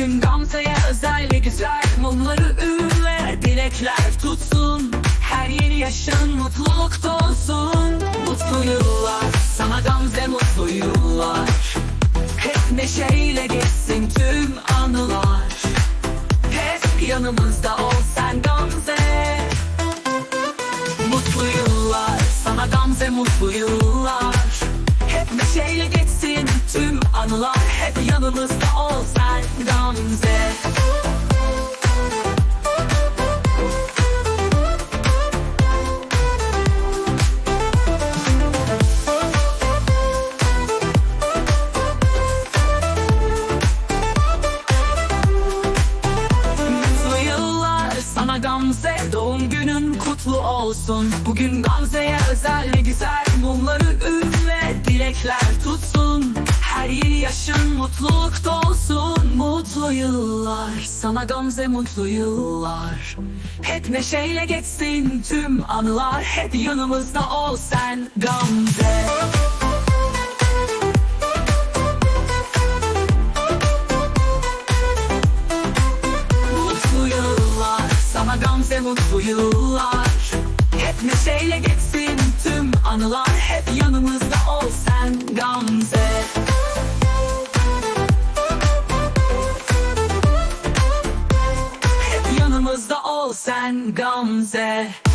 Bugün Gamze'ye özel güzel Mumları üfler, dilekler tutsun. Her yeni yaşın mutluluk dolsun. Mutlu yıllar, sana Gamze mutlu yıllar. Hep neşeyle geçsin tüm anılar. Hep yanımızda ol sen Gamze. Mutlu yıllar, sana Gamze mutlu yıllar. Hep neşeyle geçsin tüm anılar. Hep yanımızda ol Gamze Gamze Doğum günün kutlu olsun. Bugün Gamze'ye özel ne güzel Mumları üfle dilekler tutsun. Her yeni yaşın mutluluk dolsun Mutlu yıllar sana Gamze mutlu yıllar. Hep neşeyle geçsin tüm anılar Hep yanımızda ol sen Gamze. Mutlu yıllar sana Gamze mutlu yıllar. Hep neşeyle geçsin tüm anılar ol sen Gamze.